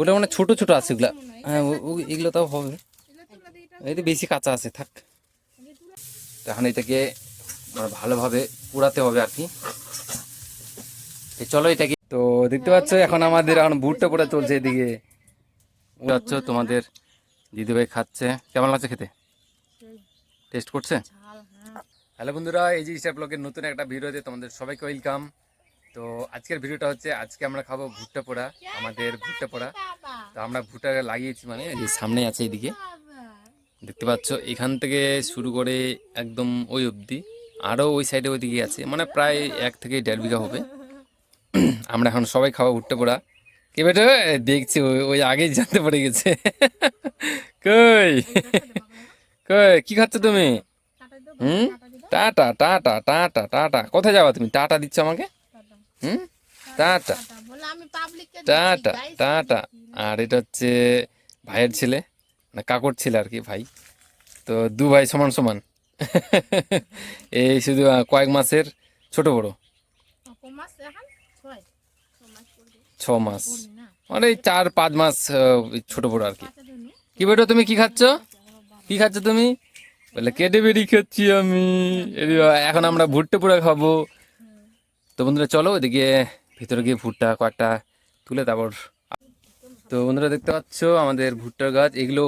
ওটা মানে ছোট ছোট আছে এগুলা। হ্যাঁ এগুলো তাও হবে। এই তো বেশি কাঁচা আছে থাক। এখন এটাকে মানে ভালোভাবে পুরাতে হবে আর কি। চলো এটাকে। তো দেখতে পাচ্ছ এখন আমাদের এখন ভুট্টা পোড়া চলছে এদিকে। যাচ্ছ তোমাদের দিদিভাই খাচ্ছে। কেমন লাগছে খেতে? টেস্ট করছে? হ্যালো বন্ধুরা এই যে ইস্টার ব্লগের নতুন একটা ভিডিওতে তোমাদের সবাইকে ওয়েলকাম তো আজকের ভিডিওটা হচ্ছে আজকে আমরা খাব ভুট্টা পোড়া আমাদের ভুট্টা পোড়া। তো আমরা ভুট্টা লাগিয়েছি মানে সামনে আছে এদিকে দেখতে পাচ্ছ এখান থেকে শুরু করে একদম ওই অবধি আরও ওই সাইডে ওইদিকে আছে মানে প্রায় এক থেকে দেড় বিঘা হবে। আমরা এখন সবাই খাব ভুট্টা পোড়া। কে বেটা? দেখছি ওই- ওই আগেই জানতে পেরে গেছে। কই? কই কি খাচ্ছ তুমি? হুম? Tata tata tata tata. কোথায় যাবা তুমি? টাটা দিচ্ছ আমাকে? হুম? টাটা। Tata tata. আর এটা হচ্ছে ভাইয়ের ছেলে, না কাকর ছেলে আর কি ভাই। তো দু ভাই সমান সমান। এই শুধু কয়েক মাসের ছোট বড়। ছ মাস। মানে চার, পাঁচ মাস ছোট বড় আর কি। কি বেটো তুমি কি খাচ্ছ? কি খাচ্ছ তুমি? বলে কেটে বেরি খাচ্ছি আমি। এখন আমরা ভুট্টা পুরা খাব। তো বন্ধুরা চলো ওইদিকে ভিতরে গিয়ে ভুট্টা কয়েকটা তুলে তারপর তো বন্ধুরা দেখতে পাচ্ছ আমাদের ভুট্টার গাছ, এগুলো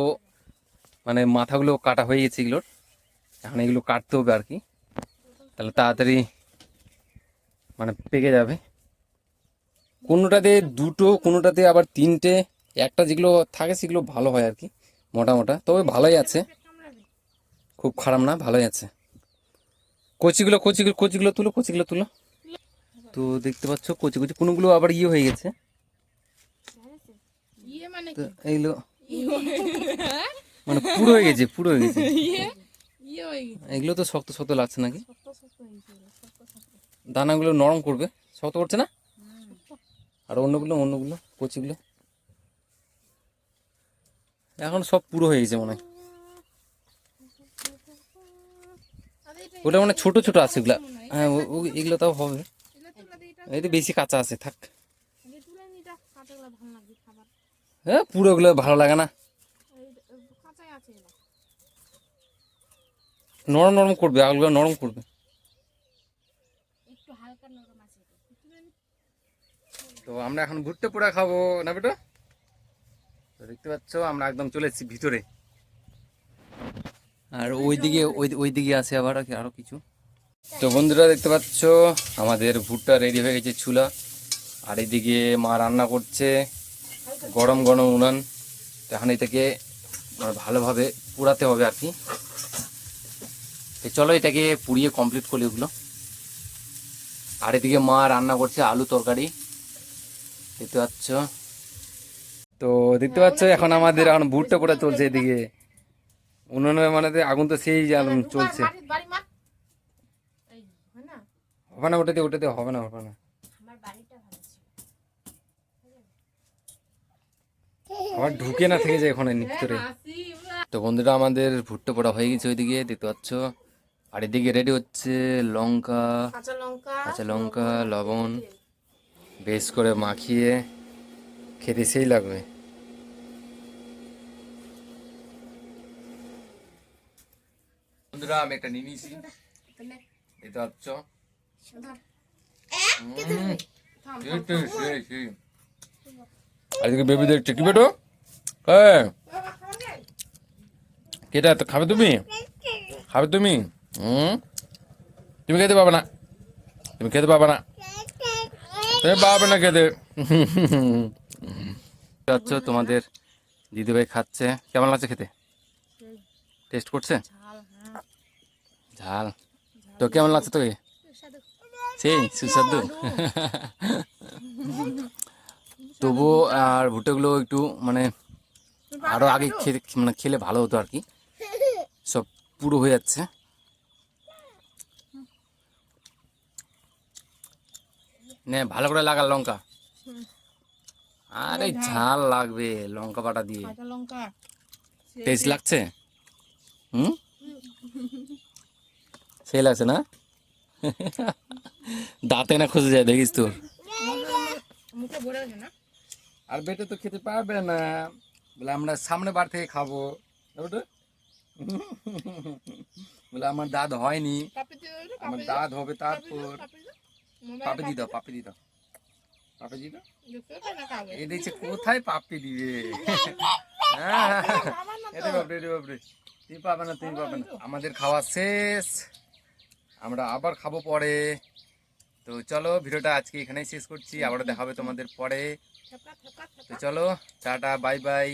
মানে মাথাগুলো কাটা হয়ে গেছে এগুলোর। এখন এগুলো কাটতে হবে আর কি। তাহলে তাড়াতাড়ি মানে পেকে যাবে। কোনোটাতে দুটো, কোনোটাতে আবার তিনটে, একটা যেগুলো থাকে সেগুলো ভালো হয় আর কি, মোটা মোটা। তবে ভালোই আছে। খুব খারাপ না, ভালোই আছে। কচিগুলো কচিগুলো কচিগুলো তুলো কচিগুলো তুলো। তো দেখতে পাচ্ছ কচি কচি কোনোগুলো আবার ইয়ে হয়ে গেছে। ইয়ে মানে তো এইগুলো মানে পুরো হয়ে গেছে পুরো হয়ে গেছে। ইয়ে? ইয়ে এগুলো তো শক্ত শক্ত লাগছে নাকি? দানাগুলো নরম করবে শক্ত করছে না? আর অন্যগুলো অন্যগুলো কচিগুলো। এখন সব পুরো হয়ে গেছে মনে হয়। ওটা মানে ছোট ছোট আছে এগুলা। হ্যাঁ এগুলো তাও হবে এগুলো তুলা দিয়ে এটা এই তো বেশি কাঁচা আছে থাক। হ্যাঁ পুরোগুলো ভালো লাগে না। নরম নরম করবে আগুলো নরম করবে। তো আমরা এখন ভুট্টা পোড়া খাব না বেটো? তো দেখতে পাচ্ছ আমরা একদম চলে এসেছি ভিতরে। আর ওইদিকে ওই ওইদিকে আছে আবার আর কি- আরও কিছু। তো বন্ধুরা দেখতে পাচ্ছ আমাদের ভুট্টা রেডি হয়ে গেছে চুলা। আর এদিকে মা রান্না করছে গরম গরম উনান। এখন এটাকে মানে ভালোভাবে পুড়াতে হবে আর কি। চলো এটাকে পুড়িয়ে কমপ্লিট করি ওগুলো। আর এদিকে মা রান্না করছে আলু তরকারি। দেখতে পাচ্ছ? তো দেখতে পাচ্ছ এখন আমাদের এখন ভুট্টা পোড়া চলছে এদিকে। উনুনের মানে আগুন তো সেই চলছে বাড়ি বাড়ি মার এই হয় না হবে না ওটাতে ওটাতে হবে না হবে না। আমার বাড়িটা ভালো ছিল। আবার ঢুকে না থেকে যায় ওখানে আসি তো বন্ধুরা আমাদের ভুট্টা পোড়া হয়ে গেছে ওইদিকে দেখতে পাচ্ছ? আর এদিকে রেডি হচ্ছে লঙ্কা কাঁচা লঙ্কা কাঁচা লঙ্কা লবণ বেশ করে মাখিয়ে খেতে সেই লাগবে। বন্ধুরা আমি একটা নিয়ে নিয়েছি। দেখতে পাচ্ছ? এদিকে বেবি দেখছে কি বেটো? হ্যাঁ কেটা তো খাবে তুমি? খাবে তুমি? হুম? তুমি খেতে পাবে না। তুমি খেতে পাবে না। তুমি পাবে না খেতে। যাচ্ছ তোমাদের দিদিভাই খাচ্ছে। কেমন লাগছে খেতে? টেস্ট করছে? ঝাল হ্যাঁ। তো কেমন লাগছে তোকে? সেই সুস্বাদু তবু আর ভুট্টাগুলো একটু মানে আরও আগে খেতে মানে খেলে ভালো হতো আর কি। সব পুরো হয়ে যাচ্ছে। নে ভালো করে লাগা লঙ্কা। আরে ঝাল লাগবে লঙ্কা বাটা দিয়ে। লঙ্কা। টেস্ট লাগছে? হুম। সেই লাগছে না? দাঁতে না খুঁজে যায় দেখিস তোর আর বেটে তো খেতে পারবে না। বলে আমরা সামনে বার থেকে খাব। বলে আমার দাঁত হয়নি। আমার দাঁত হবে তারপর। পাপি দি দাও পাপে দি দাও। পাপে দি দাও। এ দেখছে কোথায় পাপি দিবে? হ্যাঁ তো। বাপরে এরে বাপরে তুমি পাবে না তুমি পাবে না। আমাদের খাওয়া শেষ। আমরা আবার খাব পরে। তো চলো ভিডিওটা আজকে এখানেই শেষ করছি, আবারও দেখাবে তোমাদের পরে তো। চলো, টাটা বাই বাই